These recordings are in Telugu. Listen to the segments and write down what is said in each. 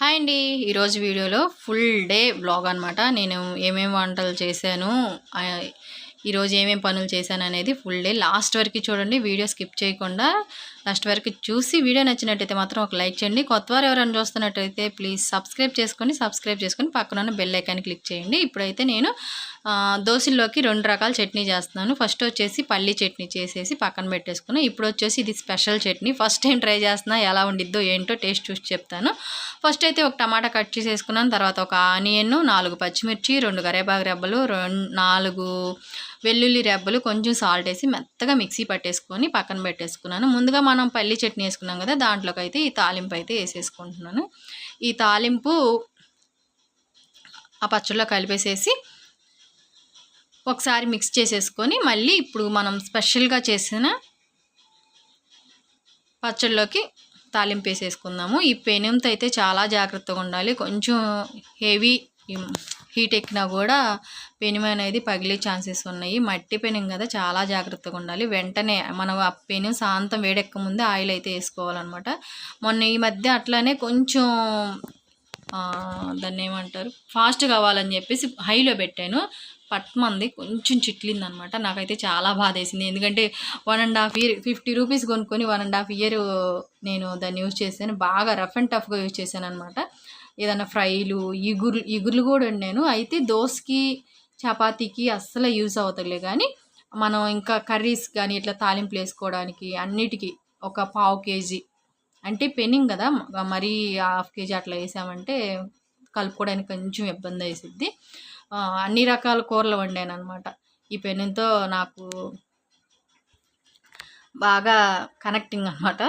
హాయ్ అండి. ఈరోజు వీడియోలో ఫుల్ డే బ్లాగ్ అనమాట నేను ఏమేమి వంటలు చేశాను ఈరోజు ఏమేమి పనులు చేశాను అనేది ఫుల్ డే లాస్ట్ వరకు చూడండి వీడియో స్కిప్ చేయకుండా లాస్ట్ వరకు చూసి వీడియో నచ్చినట్టయితే మాత్రం ఒక లైక్ చేయండి. కొత్త వారు ఎవరైనా చూస్తున్నట్టయితే ప్లీజ్ సబ్స్క్రైబ్ చేసుకొని సబ్స్క్రైబ్ చేసుకొని పక్కన బెల్ ఐకాన్ క్లిక్ చేయండి. ఇప్పుడైతే నేను దోశల్లోకి రెండు రకాల చట్నీ చేస్తున్నాను. ఫస్ట్ వచ్చేసి పల్లీ చట్నీ చేసేసి పక్కన పెట్టేసుకున్నాను ఇప్పుడు వచ్చేసి ఇది special chutney. First time try చేస్తున్నా ఎలా ఉండిద్దో ఏంటో టేస్ట్ చూసి చెప్తాను. ఫస్ట్ అయితే ఒక టమాటా కట్ చేసేసుకున్నాను. తర్వాత ఒక ఆనియన్ నాలుగు పచ్చిమిర్చి రెండు కరేపాకు రెబ్బలు రెండు నాలుగు వెల్లుల్లి రెబ్బలు కొంచెం సాల్ట్ వేసి మెత్తగా మిక్సీ పట్టేసుకొని పక్కన పెట్టేసుకున్నాను. ముందుగా మనం పల్లి చట్నీ వేసుకున్నాం కదా దాంట్లోకి అయితే ఈ తాలింపు అయితే వేసేసుకుంటున్నాను. ఈ తాలింపు ఆ పచ్చడిలో కలిపేసేసి ఒకసారి మిక్స్ చేసేసుకొని మళ్ళీ ఇప్పుడు మనం స్పెషల్గా చేసిన పచ్చడిలోకి తాలింపు వేసేసుకుందాము. ఈ పెనంతో అయితే చాలా జాగ్రత్తగా ఉండాలి. కొంచెం హెవీ హీట్ ఎక్కినా కూడా పెనం అనేది పగిలే ఛాన్సెస్ ఉన్నాయి. మట్టి పెనం కదా చాలా జాగ్రత్తగా ఉండాలి. వెంటనే మనం ఆ పెను శాంతం వేడెక్క ముందే ఆయిల్ అయితే వేసుకోవాలన్నమాట. మొన్న ఈ మధ్య అట్లానే కొంచెం దాన్ని ఏమంటారు ఫాస్ట్ కావాలని చెప్పేసి హైలో పెట్టాను. పట్మంది కొంచెం చిట్లింది అనమాట నాకైతే చాలా బాధ వేసింది. ఎందుకంటే one and half year fifty rupees కొనుక్కొని వన్ అండ్ హాఫ్ ఇయర్ నేను దాన్ని యూజ్ చేశాను. బాగా రఫ్ అండ్ టఫ్గా యూజ్ చేశాను అనమాట ఏదైనా ఫ్రైలు ఇగురు ఇగుర్లు కూడా వండాను. అయితే దోసకి చపాతీకి అస్సలు యూజ్ అవుతలే. కానీ మనం ఇంకా కర్రీస్ కానీ ఇట్లా తాలింపులు వేసుకోవడానికి అన్నిటికీ ఒక పావు కేజీ. అంటే పెనింగ్ కదా మరీ హాఫ్ కేజీ అట్లా వేసామంటే కలుపుకోవడానికి కొంచెం ఇబ్బంది వేసిద్ది అన్ని రకాల కూరలు వండాను అనమాట ఈ పెనుతో నాకు బాగా కనెక్టింగ్ అనమాట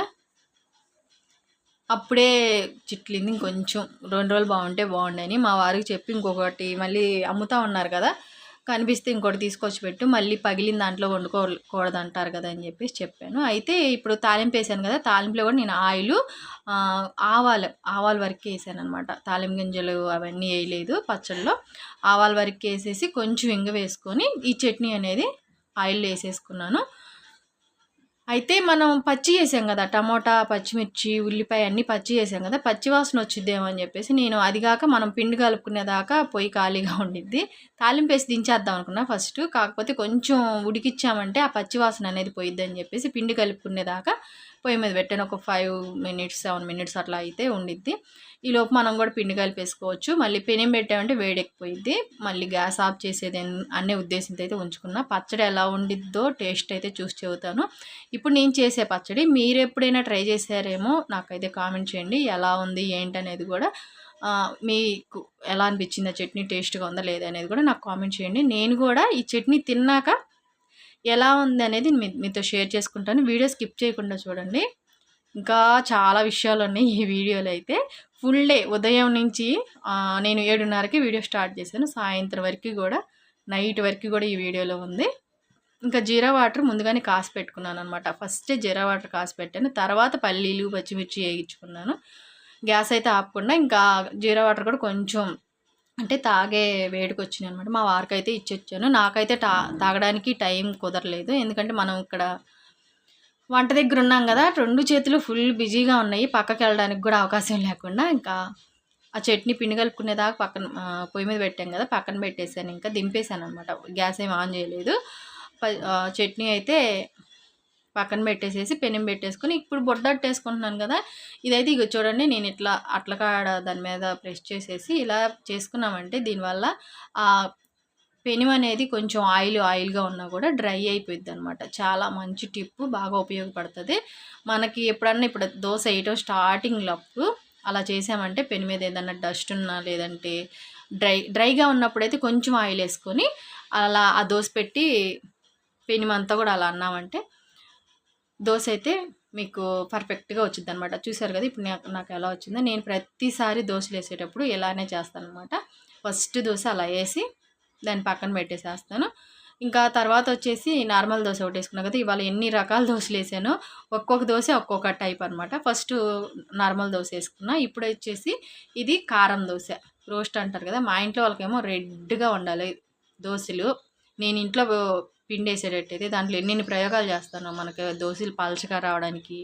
అప్పుడే చిట్లింది ఇంకొంచెం. రెండు రోజులు బాగుంటే బాగుండని మా వారికి చెప్పి ఇంకొకటి మళ్ళీ అమ్ముతా ఉన్నారు కదా కనిపిస్తే ఇంకోటి తీసుకొచ్చి పెట్టు మళ్ళీ పగిలిన దాంట్లో వండుకోకూడదు అంటారు కదా అని చెప్పేసి చెప్పాను. అయితే ఇప్పుడు తాలింపు వేసాను కదా తాలింపులో కూడా నేను ఆయిల్ ఆవాలు ఆవాల వరకు వేసాను అనమాట తాలింపు గింజలు అవన్నీ వేయలేదు పచ్చళ్ళలో. ఆవాల వరకు వేసేసి కొంచెం ఇంగ వేసుకొని ఈ చట్నీ అనేది ఆయిల్ వేసేసుకున్నాను. అయితే మనం పచ్చి చేసాం కదా టమోటా పచ్చిమిర్చి ఉల్లిపాయ అన్నీ పచ్చి చేసాం కదా పచ్చి వాసన వచ్చిద్దేమో అని చెప్పేసి నేను అది కాక మనం పిండి కలుపుకునేదాకా పొయ్యి ఖాళీగా ఉండిద్ది. తాలింపు వేసి దించేద్దాం అనుకున్నా ఫస్ట్. కాకపోతే కొంచెం ఉడికిచ్చామంటే ఆ పచ్చి వాసన అనేది పోయిద్ది అని చెప్పేసి పిండి కలుపుకునేదాకా పొయ్యి మీద పెట్టాను. ఒక ఫైవ్ మినిట్స్ సెవెన్ మినిట్స్ అట్లా అయితే ఉండిద్ది. ఈ లోపు మనం కూడా పిండి కలిపేసుకోవచ్చు. మళ్ళీ పెనం పెట్టామంటే వేడెక్కిపోయిద్ది. మళ్ళీ గ్యాస్ ఆఫ్ చేసేది అనే ఉద్దేశంతో అయితే ఉంచుకున్నా. పచ్చడి ఎలా ఉండిద్దో టేస్ట్ అయితే చూసి చెబుతాను. ఇప్పుడు నేను చేసే పచ్చడి మీరు ఎప్పుడైనా ట్రై చేశారేమో నాకైతే కామెంట్ చేయండి. ఎలా ఉంది ఏంటనేది కూడా మీకు ఎలా అనిపించింది ఆ చట్నీ టేస్ట్గా ఉందా లేదా అనేది కూడా నాకు కామెంట్ చేయండి. నేను కూడా ఈ చట్నీ తిన్నాక ఎలా ఉంది అనేది మీ- మీతో షేర్ చేసుకుంటాను. వీడియో స్కిప్ చేయకుండా చూడండి. ఇంకా చాలా విషయాలు ఉన్నాయి ఈ వీడియోలో అయితే. ఫుల్ డే ఉదయం నుంచి నేను ఏడున్నరకి వీడియో స్టార్ట్ చేశాను. సాయంత్రం వరకు కూడా నైట్ వరకు కూడా ఈ వీడియోలో ఉంది. ఇంకా జీరా వాటర్ ముందుగానే కాసి పెట్టుకున్నాను అనమాట ఫస్ట్ జీరా వాటర్ కాసి పెట్టాను. తర్వాత పల్లీలు పచ్చిమిర్చి వేయించుకున్నాను. గ్యాస్ అయితే ఆపకుండా ఇంకా జీరా వాటర్ కూడా కొంచెం అంటే తాగే వేడికి వచ్చినాయి అనమాట మా వారికి అయితే ఇచ్చొచ్చాను. నాకైతే టా తాగడానికి టైం కుదరలేదు. ఎందుకంటే మనం ఇక్కడ వంట దగ్గర ఉన్నాం కదా రెండు చేతులు ఫుల్ బిజీగా ఉన్నాయి. పక్కకి వెళ్ళడానికి కూడా అవకాశం లేకుండా ఇంకా ఆ చట్నీ పిండి కలుపుకునేదాకా పక్కన పొయ్యి మీద పెట్టాం కదా పక్కన పెట్టేసాను ఇంకా దింపేశాను అనమాట గ్యాస్ ఏం ఆన్ చేయలేదు. ప- చట్నీ అయితే పక్కన పెట్టేసేసి పెనం పెట్టేసుకొని ఇప్పుడు బొడ్డట్టేసుకుంటున్నాను కదా ఇదైతే ఇక చూడండి నేను ఇట్లా అట్లకాడ దాని మీద ప్రెస్ చేసేసి ఇలా చేసుకున్నామంటే దీనివల్ల ఆ పెనం అనేది కొంచెం ఆయిల్ ఆయిల్గా ఉన్నా కూడా డ్రై అయిపోయింది అనమాట చాలా మంచి టిప్ బాగా ఉపయోగపడుతుంది. మనకి ఎప్పుడన్నా ఇప్పుడు దోశ వేయటం స్టార్టింగ్లో అలా చేసామంటే పెను మీద ఏదన్నా డస్ట్ ఉన్నా లేదంటే డ్రై డ్రైగా ఉన్నప్పుడైతే కొంచెం ఆయిల్ వేసుకొని అలా ఆ దోశ పెట్టి పెనిమంతా కూడా అలా అన్నామంటే దోశ అయితే మీకు పర్ఫెక్ట్గా వచ్చింది అనమాట చూసారు కదా ఇప్పుడు నాకు నాకు ఎలా వచ్చిందో. నేను ప్రతిసారి దోశలు వేసేటప్పుడు ఇలానే చేస్తాను అనమాట ఫస్ట్ దోశ అలా వేసి దాన్ని పక్కన పెట్టేసేస్తాను. ఇంకా తర్వాత వచ్చేసి నార్మల్ దోశ ఒకటి వేసుకున్నా కదా ఇవాళ ఎన్ని రకాల దోశలు వేసానో ఒక్కొక్క దోశ ఒక్కొక్క టైప్ అనమాట ఫస్ట్ నార్మల్ దోశ వేసుకున్నా ఇప్పుడు వచ్చేసి ఇది కారం దోశ. రోస్ట్ అంటారు కదా మా ఇంట్లో వాళ్ళకేమో రెడ్గా ఉండాలి దోశలు. నేను ఇంట్లో పిండి వేసేటట్టు అయితే దాంట్లో ఎన్ని ప్రయోగాలు చేస్తాను మనకి దోశలు పలచగా రావడానికి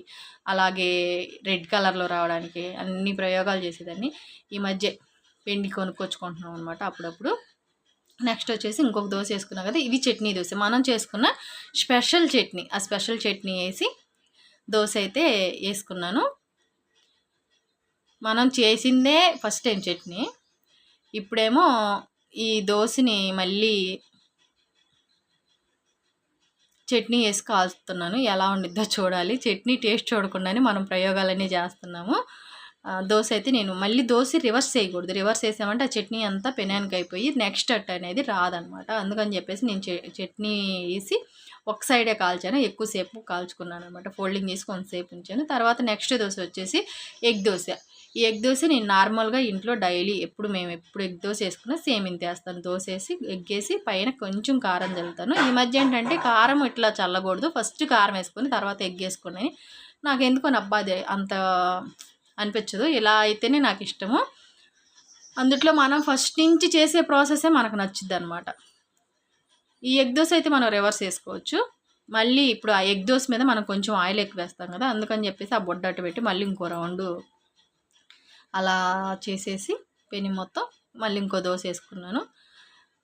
అలాగే రెడ్ కలర్లో రావడానికి అన్ని ప్రయోగాలు చేసేదాన్ని. ఈ మధ్య పిండి కొనుక్కొచ్చుకుంటున్నాం అనమాట అప్పుడప్పుడు. నెక్స్ట్ వచ్చేసి ఇంకొక దోశ వేసుకున్నాం కదా ఇది చట్నీ దోశ. మనం చేసుకున్న స్పెషల్ చట్నీ ఆ స్పెషల్ చట్నీ వేసి దోశ అయితే వేసుకున్నాను. మనం చేసిందే ఫస్ట్ టైం చట్నీ. ఇప్పుడేమో ఈ దోశని మళ్ళీ చట్నీ వేసి కాల్చుతున్నాను. ఎలా ఉండిద్దో చూడాలి. చట్నీ టేస్ట్ చూడకుండానే మనం ప్రయోగాలన్నీ చేస్తున్నాము. దోశ అయితే నేను మళ్ళీ దోశ రివర్స్ చేయకూడదు. రివర్స్ చేసామంటే ఆ చట్నీ అంతా పెనానికి అయిపోయి నెక్స్ట్ అట్ అనేది రాదనమాట. అందుకని చెప్పేసి నేను చట్నీ వేసి ఒక సైడే కాల్చాను. ఎక్కువసేపు కాల్చుకున్నాను అనమాట. ఫోల్డింగ్ చేసి కొంతసేపు ఉంచాను. తర్వాత నెక్స్ట్ దోశ వచ్చేసి ఎగ్ దోశ. ఈ ఎగ్ దోశ నేను నార్మల్గా ఇంట్లో డైలీ ఎప్పుడు మేము ఎప్పుడు ఎగ్ దోశ వేసుకున్నా సేమ్ ఇంత వేస్తాను. దోశ వేసి ఎగ్ వేసి పైన కొంచెం కారం చల్లుతాను. ఈ మధ్య ఏంటంటే కారం ఇట్లా చల్లకూడదు. ఫస్ట్ కారం వేసుకొని తర్వాత ఎగ్ వేసుకుని నాకు ఎందుకో నబ్బాది అంత అనిపించదు. ఇలా అయితేనే నాకు ఇష్టము అందుట్లో మనం ఫస్ట్ నుంచి చేసే ప్రాసెసే మనకు నచ్చుద్ది అనమాట ఈ ఎగ్ దోశ అయితే మనం రివర్స్ వేసుకోవచ్చు మళ్ళీ ఇప్పుడు ఆ ఎగ్ దోశ మీద మనం కొంచెం ఆయిల్ ఎక్కువ వేస్తాం కదా అందుకని చెప్పేసి ఆ బొడ్డ అటు పెట్టి మళ్ళీ ఇంకో రౌండ్ అలా చేసేసి పెని మొత్తం మళ్ళీ ఇంకో దోశ వేసుకున్నాను.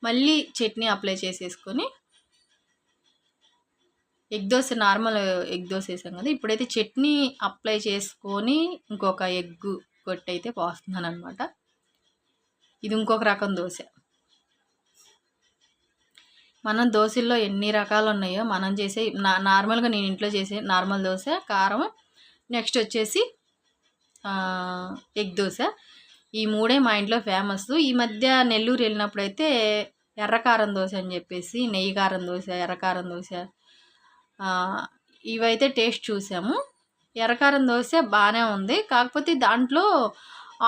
మళ్ళీ చట్నీ అప్లై చేసేసుకొని egg dosa normal egg dosa వేసాం కదా ఇప్పుడైతే చట్నీ అప్లై చేసుకొని ఇంకొక ఎగ్ కొట్టి అయితే పోస్తున్నాను అనమాట ఇది ఇంకొక రకం దోశ. మనం దోశల్లో ఎన్ని రకాలు ఉన్నాయో మనం చేసే నార్మల్గా నేను ఇంట్లో చేసే నార్మల్ దోశ కారం నెక్స్ట్ వచ్చేసి ఎగ్ దోశ. ఈ మూడే మా ఇంట్లో ఫేమస్. ఈ మధ్య నెల్లూరు వెళ్ళినప్పుడు అయితే ఎర్రకారం దోశ అని చెప్పేసి నెయ్యి కారం దోశ ఎర్రకారం దోశ ఇవైతే టేస్ట్ చూసాము. ఎర్రకారం దోశ బాగానే ఉంది. కాకపోతే దాంట్లో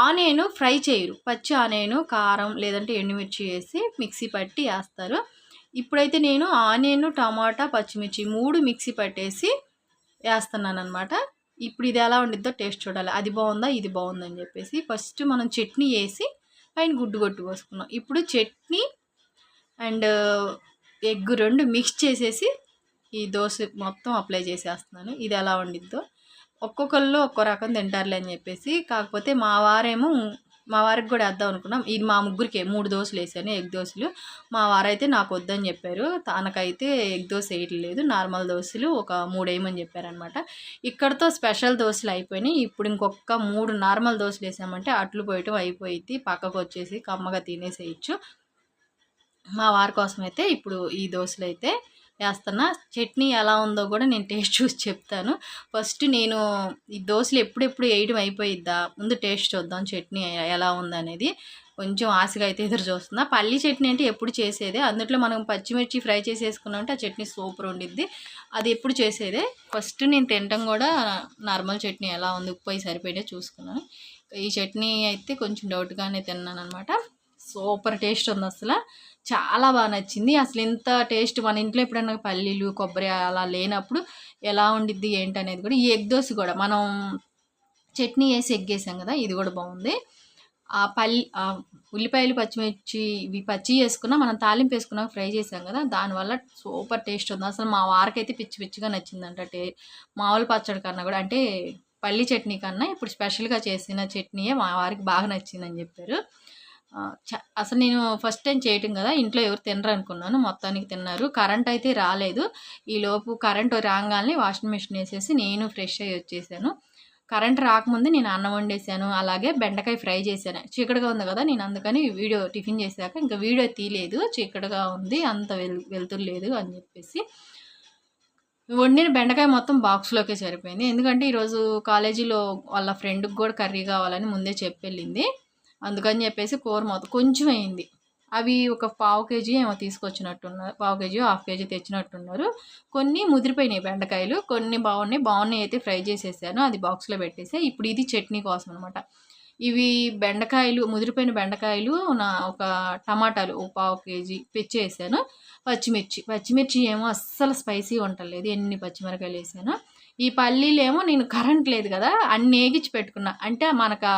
ఆనియన్ ఫ్రై చేయరు. పచ్చి ఆనియన్ కారం లేదంటే ఎండుమిర్చి వేసి మిక్సీ పట్టి వేస్తారు. ఇప్పుడైతే నేను ఆనియన్ టమాటా పచ్చిమిర్చి మూడు మిక్సీ పట్టేసి వేస్తున్నాను అనమాట ఇప్పుడు ఇది ఎలా ఉండిద్దో టేస్ట్ చూడాలి. అది బాగుందా ఇది బాగుందని చెప్పేసి ఫస్ట్ మనం చట్నీ వేసి పైన గుడ్డు కొట్టు పోసుకున్నాం. ఇప్పుడు చట్నీ అండ్ ఎగ్ రెండు మిక్స్ చేసేసి ఈ దోశ మొత్తం అప్లై చేసేస్తున్నాను. ఇది ఎలా ఉండిద్దో ఒక్కొక్కళ్ళు ఒక్కో రకం తింటారులే అని చెప్పేసి. కాకపోతే మా వారేమో మా వారికి కూడా వేద్దాం అనుకున్నాం. ఇది మా ముగ్గురికి మూడు దోశలు వేసాను ఎగ్ దోశలు. మా వారైతే నాకు వద్దని చెప్పారు. తనకైతే ఎగ్ దోశ వేయట్లేదు. నార్మల్ దోశలు ఒక మూడు వేయమని చెప్పారనమాట. ఇక్కడతో స్పెషల్ దోశలు అయిపోయినాయి. ఇప్పుడు ఇంకొక మూడు నార్మల్ దోశలు వేసామంటే అట్లు పోయటం అయిపోయింది పక్కకు వచ్చేసి కమ్మగా తినేసేయచ్చు. మా వారి కోసం అయితే ఇప్పుడు ఈ దోశలు అయితే వేస్తున్నా. చట్నీ ఎలా ఉందో కూడా నేను టేస్ట్ చూసి చెప్తాను. ఫస్ట్ నేను ఈ దోశలు ఎప్పుడెప్పుడు వేయడం అయిపోయిద్దా? ముందు టేస్ట్ చూద్దాం చట్నీ ఎలా ఉందనేది. కొంచెం ఆశగా అయితే ఎదురు చూస్తున్నా. పల్లీ చట్నీ అంటే ఎప్పుడు చేసేదే. అందులో మనం పచ్చిమిర్చి ఫ్రై చేసేసుకున్నామంటే ఆ చట్నీ సూపర్ ఉండిద్ది. అది ఎప్పుడు చేసేదే? ఫస్ట్ నేను తినటం కూడా నార్మల్ చట్నీ ఎలా ఉంది ఉప్పు అయి సరిపోయే చూసుకున్నాను. ఈ చట్నీ అయితే కొంచెం డౌట్గానే తిన్నాను అనమాట సూపర్ టేస్ట్ ఉంది అసలు. చాలా బాగా నచ్చింది. అసలు ఇంత టేస్ట్ మన ఇంట్లో ఎప్పుడైనా పల్లీలు కొబ్బరి అలా లేనప్పుడు ఎలా ఉండిద్ది ఏంటి అనేది కూడా ఈ ఎగ్ దోశ కూడా మనం చట్నీ వేసి ఎగ్ వేసాం కదా ఇది కూడా బాగుంది. ఆ పల్లి ఉల్లిపాయలు పచ్చిమిర్చి ఇవి పచ్చి వేసుకున్నా మనం తాలింపు వేసుకున్నాక ఫ్రై చేసాం కదా దానివల్ల సూపర్ టేస్ట్ ఉంది. అసలు మా వారికైతే పిచ్చి పిచ్చిగా నచ్చిందంట టే మామూలు పచ్చడి కన్నా కూడా అంటే పల్లి చట్నీ కన్నా ఇప్పుడు స్పెషల్గా చేసిన చట్నీయే మా వారికి బాగా నచ్చిందని చెప్పారు. అసలు నేను ఫస్ట్ టైం చేయటం కదా ఇంట్లో ఎవరు తినరు అనుకున్నాను మొత్తానికి తిన్నారు. కరెంట్ అయితే రాలేదు. ఈలోపు కరెంట్ రాగానే వాషింగ్ మిషన్ వేసేసి నేను ఫ్రెష్ అయ్యి వచ్చేసాను. కరెంట్ రాకముందు నేను అన్నం వండేసాను అలాగే బెండకాయ ఫ్రై చేశాను. చీకటిగా ఉంది కదా నేను అందుకని వీడియో టిఫిన్ చేశాక ఇంకా వీడియో తీయలేదు. చీకటిగా ఉంది అంత వెల్ వెళ్తులేదు అని చెప్పేసి వండిన బెండకాయ మొత్తం బాక్స్లోకే సరిపోయింది. ఎందుకంటే ఈరోజు కాలేజీలో వాళ్ళ ఫ్రెండ్కి కూడా కర్రీ కావాలని ముందే చెప్పెళ్ళింది. అందుకని చెప్పేసి కూర మొత్తం కొంచెం అయింది అవి ఒక పావు కేజీ ఏమో తీసుకొచ్చినట్టున్నారు. పావు కేజీ హాఫ్ కేజీ తెచ్చినట్టున్నారు. కొన్ని ముదిరిపోయినాయి బెండకాయలు. కొన్ని బాగున్నాయి. బాగున్నాయి అయితే ఫ్రై చేసేసాను. అది బాక్స్లో పెట్టేసా. ఇప్పుడు ఇది చట్నీ కోసం అనమాట ఇవి బెండకాయలు ముదిరిపోయిన బెండకాయలు నా ఒక టమాటాలు ఓ పావు కేజీ పెచ్చేసాను పచ్చిమిర్చి. పచ్చిమిర్చి ఏమో అస్సలు స్పైసీ ఉండలేదు ఎన్ని పచ్చిమిరకాయలు వేసాను. ఈ పల్లీలు ఏమో నేను కరెంట్ లేదు కదా అన్ని ఏగిచ్చి పెట్టుకున్నా. అంటే మనకు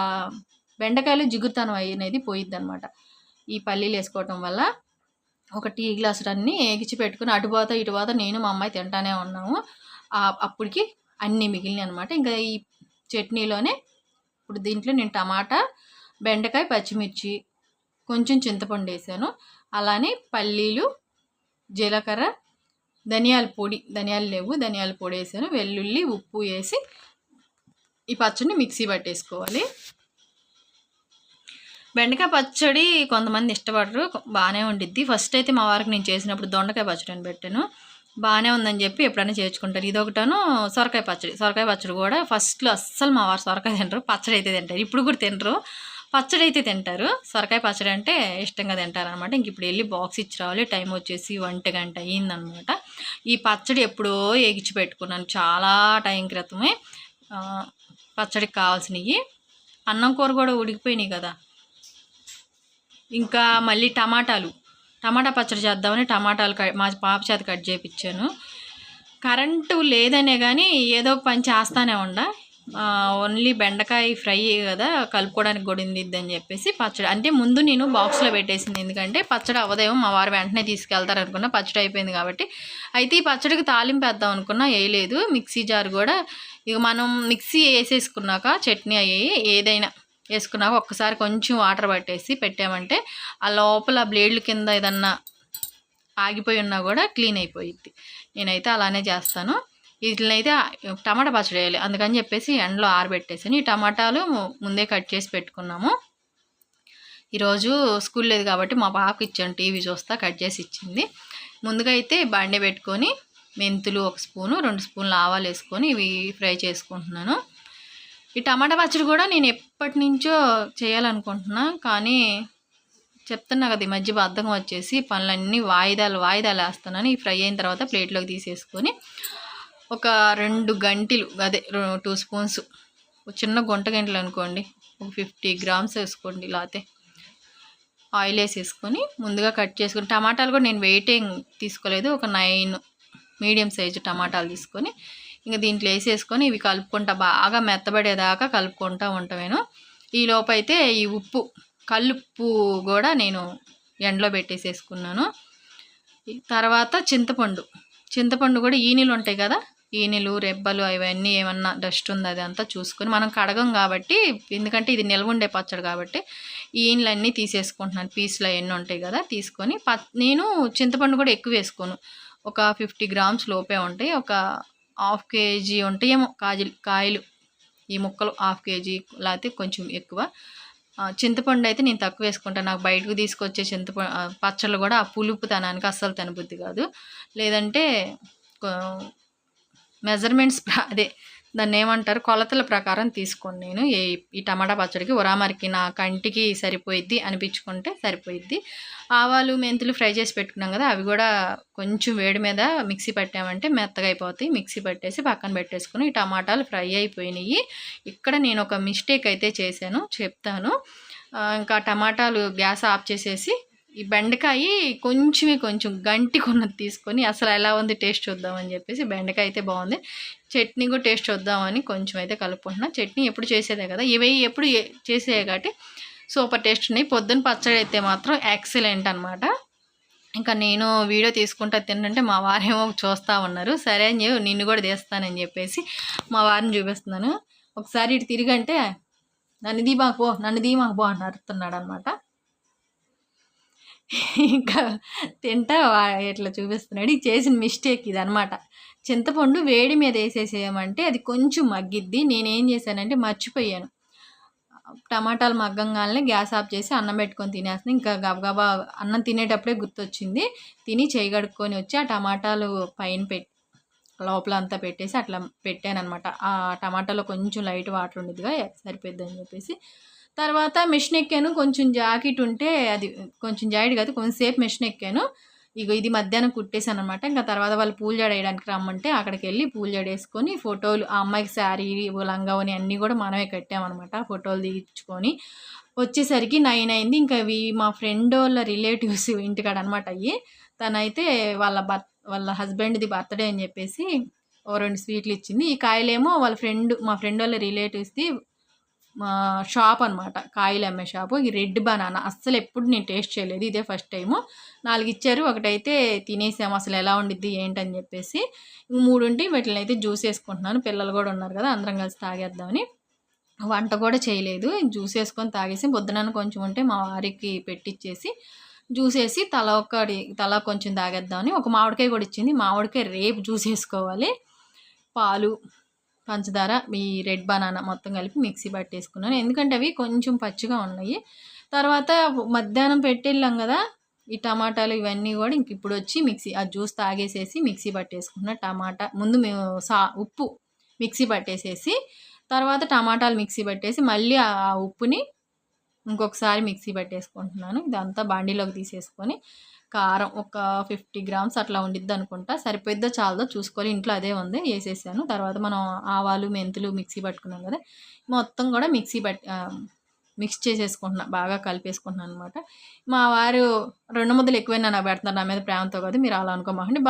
బెండకాయలు జిగురుతనం అనేది పోయిద్ది అనమాట ఈ పల్లీలు వేసుకోవటం వల్ల ఒక టీ గ్లాసులు అన్నీ పెట్టుకుని అటుపోత ఇటుపోత నేను మా అమ్మాయి తింటానే ఉన్నాము. అప్పటికి అన్నీ మిగిలినాయి అనమాట ఇంకా ఈ చట్నీలోనే ఇప్పుడు దీంట్లో నేను టమాటా బెండకాయ పచ్చిమిర్చి కొంచెం చింతపండు వేసాను. అలానే పల్లీలు జీలకర్ర ధనియాల పొడి ధనియాలు లేవు ధనియాల పొడి వేసాను. వెల్లుల్లి ఉప్పు వేసి ఈ పచ్చడిని మిక్సీ పట్టేసుకోవాలి. బెండకాయ పచ్చడి కొంతమంది ఇష్టపడరు బాగానే ఉండిద్ది. ఫస్ట్ అయితే మా వారికి నేను చేసినప్పుడు దొండకాయ పచ్చడి అని పెట్టాను. బాగానే ఉందని చెప్పి ఎప్పుడైనా చేర్చుకుంటారు. ఇది సొరకాయ పచ్చడి సొరకాయ పచ్చడి కూడా ఫస్ట్లో అస్సలు మా వారు సొరకాయ తింటారు పచ్చడి అయితే తింటారు. ఇప్పుడు కూడా తింటారు పచ్చడి అయితే తింటారు. సొరకాయ పచ్చడి అంటే ఇష్టంగా తింటారు అనమాట ఇంక ఇప్పుడు వెళ్ళి బాక్స్ ఇచ్చి రావాలి. టైం వచ్చేసి ఒంటి గంట అయ్యిందనమాట. ఈ పచ్చడి ఎప్పుడో ఏగిచ్చి పెట్టుకున్నాను చాలా టైం క్రితమే. పచ్చడికి కావాల్సినవి. అన్నం కూర కూడా ఉడికిపోయినాయి కదా. ఇంకా మళ్ళీ టమాటాలు. టమాటా పచ్చడి చేద్దామని టమాటాలు కట్ మా పాప చేత కట్ చేయించాను కరెంటు లేదనే కానీ ఏదో పని చేస్తానే ఉండ. ఓన్లీ బెండకాయ ఫ్రై కదా కలుపుకోవడానికి కూడా ఉంది అని చెప్పేసి పచ్చడి అంటే ముందు నేను బాక్స్లో పెట్టేసింది. ఎందుకంటే పచ్చడి అవ్వదేమో మా వారు వెంటనే తీసుకెళ్తారు అనుకున్నా పచ్చడి అయిపోయింది కాబట్టి. అయితే ఈ పచ్చడికి తాలింపు వేద్దాం అనుకున్నా వేయలేదు. మిక్సీ జార్ కూడా ఇక మనం మిక్సీ వేసేసుకున్నాక చట్నీ అయ్యి ఏదైనా వేసుకున్నాక ఒక్కసారి కొంచెం వాటర్ పట్టేసి పెట్టామంటే ఆ లోపల బ్లేడ్ల కింద ఏదన్నా ఆగిపోయి ఉన్నా కూడా క్లీన్ అయిపోయిద్ది. నేనైతే అలానే చేస్తాను. వీటినైతే టమాటా పచ్చడి వేయాలి. అందుకని చెప్పేసి ఎండలో ఆరబెట్టేసాను. ఈ టమాటాలు ముందే కట్ చేసి పెట్టుకున్నాము. ఈరోజు స్కూల్ లేదు కాబట్టి మా పాపకి ఇచ్చాను. టీవీ చూస్తా కట్ చేసి ఇచ్చింది. ముందుగా అయితే బండి పెట్టుకొని మెంతులు ఒక స్పూను రెండు స్పూన్లు ఆవాలు వేసుకొని ఇవి ఫ్రై చేసుకుంటున్నాను. ఈ టమాటా పచ్చడి కూడా నేను ఎప్పటి నుంచో చేయాలనుకుంటున్నా కానీ చెప్తున్నా కదా ఈ మధ్య బద్ధకం వచ్చేసి పనులన్నీ వాయిదాలు వాయిదాలు వేస్తున్నాను. ఈ ఫ్రై అయిన తర్వాత ప్లేట్లోకి తీసేసుకొని ఒక రెండు గంటలు అదే టూ స్పూన్స్ చిన్న గుంట గంటలు అనుకోండి ఒక ఫిఫ్టీ గ్రామ్స్ వేసుకోండి లేకపోతే ఆయిల్ వేసేసుకొని ముందుగా కట్ చేసుకుని టమాటాలు కూడా నేను వెయిట్ తీసుకోలేదు ఒక నైన్ మీడియం సైజు టమాటాలు తీసుకొని ఇంకా దీంట్లో వేసేసుకొని ఇవి కలుపుకుంటా బాగా మెత్తబడేదాకా కలుపుకుంటా ఉంటాను ఈ లోపైతే ఈ ఉప్పు కల్లుప్పు కూడా నేను ఎండలో పెట్టేసేసుకున్నాను. తర్వాత చింతపండు. చింతపండు కూడా ఈనెలు ఉంటాయి కదా ఈనెలు రెబ్బలు అవన్నీ ఏమన్నా డస్ట్ ఉంది అదంతా చూసుకొని మనం కడగం కాబట్టి ఎందుకంటే ఇది నిల్వ ఉండే పచ్చడి కాబట్టి ఈనెలన్నీ తీసేసుకుంటున్నాను. పీసులు అవన్నీ ఉంటాయి కదా తీసుకొని ప నేను చింతపండు కూడా ఎక్కువ వేసుకోను. ఒక ఫిఫ్టీ గ్రామ్స్ లోపే ఉంటాయి. ఒక హాఫ్ కేజీ ఉంటాయేమో కాజీలు కాయలు. ఈ ముక్కలు హాఫ్ కేజీ లేకపోతే కొంచెం ఎక్కువ. చింతపండు అయితే నేను తక్కువ వేసుకుంటాను. నాకు బయటకు తీసుకొచ్చే చింతపండు పచ్చళ్ళు కూడా ఆ పులుపుతనానికి అస్సలు తినబుద్ధి కాదు. లేదంటే మెజర్మెంట్స్ అదే దాన్ని ఏమంటారు కొలతల ప్రకారం తీసుకోండి. నేను ఈ టమాటా పచ్చడికి ఉరామరికి నా కంటికి సరిపోయిద్ది అనిపించుకుంటే సరిపోయిద్ది. ఆవాలు మెంతులు ఫ్రై చేసి పెట్టుకున్నాం కదా అవి కూడా కొంచెం వేడి మీద మిక్సీ పట్టామంటే మెత్తగా అయిపోతాయి. మిక్సీ పట్టేసి పక్కన పెట్టేసుకుని ఈ టమాటాలు ఫ్రై అయిపోయినాయి. ఇక్కడ నేను ఒక మిస్టేక్ అయితే చేశాను చెప్తాను. ఇంకా టమాటాలు గ్యాస్ ఆఫ్ చేసేసి ఈ బెండకాయ కొంచెమే కొంచెం గంటి కొన్నది తీసుకొని అసలు ఎలా ఉంది టేస్ట్ చూద్దామని చెప్పేసి బెండకాయ అయితే బాగుంది. చట్నీ కూడా టేస్ట్ చూద్దామని కొంచెం అయితే కలుపుకుంటున్నా. చట్నీ ఎప్పుడు చేసేదే కదా? ఇవి ఎప్పుడు ఏ- చేసేదే కాబట్టి సూపర్ టేస్ట్ ఉన్నాయి. పొద్దున్న పచ్చడి అయితే మాత్రం ఎక్సలెంట్ అనమాట ఇంకా నేను వీడియో తీసుకుంటా తినంటే మా వారేమో చూస్తూ ఉన్నారు. సరే అని చెప్పి నిన్ను కూడా తీస్తానని చెప్పేసి మా వారిని చూపిస్తున్నాను. ఒకసారి ఇటు తిరిగంటే నన్ను దీమాకు పో నన్ను దీమాకు పో అని అరుతున్నాడు అనమాట ఇంకా తింటా ఇట్లా చూపిస్తున్నాడు. ఇది చేసిన మిస్టేక్ ఇది అనమాట చింతపండు వేడి మీద వేసేసేయమంటే అది కొంచెం మగ్గిద్ది. నేనేం చేశానంటే మర్చిపోయాను. టమాటాలు మగ్గంగానే గ్యాస్ ఆఫ్ చేసి అన్నం పెట్టుకొని తినేస్తాను ఇంకా గబగబా అన్నం తినేటప్పుడే గుర్తొచ్చింది. తిని చేయి కడుక్కొని వచ్చి ఆ టమాటాలు పైన పెట్టి లోపల అంతా పెట్టేసి అట్లా పెట్టాను అనమాట ఆ టమాటాలో కొంచెం లైట్ వాటర్ ఉండేదిగా సరిపోద్ది అని చెప్పేసి తర్వాత మిషన్ ఎక్కాను కొంచెం జాకెట్ ఉంటే అది కొంచెం జాకెట్ కాదు కొంచెంసేపు మిషన్ ఎక్కాను ఇక ఇది మధ్యాహ్నం కుట్టేశాను అనమాట ఇంకా తర్వాత వాళ్ళు పూలు జడేయడానికి రమ్మంటే అక్కడికి వెళ్ళి పూలు జడేసుకొని ఫోటోలు ఆ అమ్మాయికి శారీ లంగావని అన్నీ కూడా మనమే కట్టామన్నమాట ఫోటోలు తీయించుకొని. వచ్చేసరికి నైన్ అయింది. ఇంకా ఇవి మా ఫ్రెండ్ వాళ్ళ రిలేటివ్స్ ఇంటికాడ అనమాట అయ్యి తనైతే వాళ్ళ బర్త్ వాళ్ళ హస్బెండ్ది బర్త్డే అని చెప్పేసి ఓ రెండు స్వీట్లు ఇచ్చింది. ఈ కాయలేమో వాళ్ళ ఫ్రెండ్ మా ఫ్రెండ్ వాళ్ళ రిలేటివ్స్ది షాప్ అనమాట కాయలు అమ్మే షాపు. ఈ రెడ్ బనానా. అస్సలు ఎప్పుడు నేను టేస్ట్ చేయలేదు. ఇదే ఫస్ట్ టైము. నాలుగు ఇచ్చారు. ఒకటైతే తినేసాము. అసలు ఎలా ఉండిద్ది ఏంటని చెప్పేసి. మూడు ఉంటే వీటిని అయితే జ్యూస్ వేసుకుంటున్నాను. పిల్లలు కూడా ఉన్నారు కదా అందరం కలిసి తాగేద్దామని. వంట కూడా చేయలేదు. జ్యూస్ వేసుకొని తాగేసి పొద్దున కొంచెం ఉంటే మా వారికి పెట్టిచ్చేసి జ్యూస్ వేసి తల ఒక్కటి తల కొంచెం తాగేద్దామని. ఒక మామిడికాయ కూడా ఇచ్చింది. మామిడికాయ రేపు జ్యూస్ వేసుకోవాలి. పాలు పంచదార ఈ రెడ్ బనానా మొత్తం కలిపి మిక్సీ పట్టేసుకున్నాను. ఎందుకంటే అవి కొంచెం పచ్చిగా ఉన్నాయి. తర్వాత మధ్యాహ్నం పెట్టెళ్ళాం కదా ఈ టమాటాలు ఇవన్నీ కూడా ఇంక ఇప్పుడు వచ్చి మిక్సీ ఆ జ్యూస్ తాగేసేసి మిక్సీ పట్టేసుకున్న టమాటా. ముందు మేము సా ఉప్పు మిక్సీ పట్టేసేసి తర్వాత టమాటాలు మిక్సీ పట్టేసి మళ్ళీ ఆ ఉప్పుని ఇంకొకసారి మిక్సీ పెట్టేసుకుంటున్నాను. ఇదంతా బాండీలోకి తీసేసుకొని కారం ఒక ఫిఫ్టీ గ్రామ్స్ అట్లా ఉండిద్ది అనుకుంటా. సరిపోయిద్దో చాలదో చూసుకొని ఇంట్లో అదే ఉంది వేసేసాను. తర్వాత మనం ఆవాలు మెంతులు మిక్సీ పట్టుకున్నాం కదా మొత్తం కూడా మిక్సీ పట్ మిక్స్ చేసేసుకుంటున్నా. బాగా కలిపేసుకుంటున్నాను అనమాట మా వారు రెండు ముద్దలు ఎక్కువైనా నాకు పెడుతున్నారు నా మీద ప్రేమతో కదా మీరు అలా అనుకోమాకండి.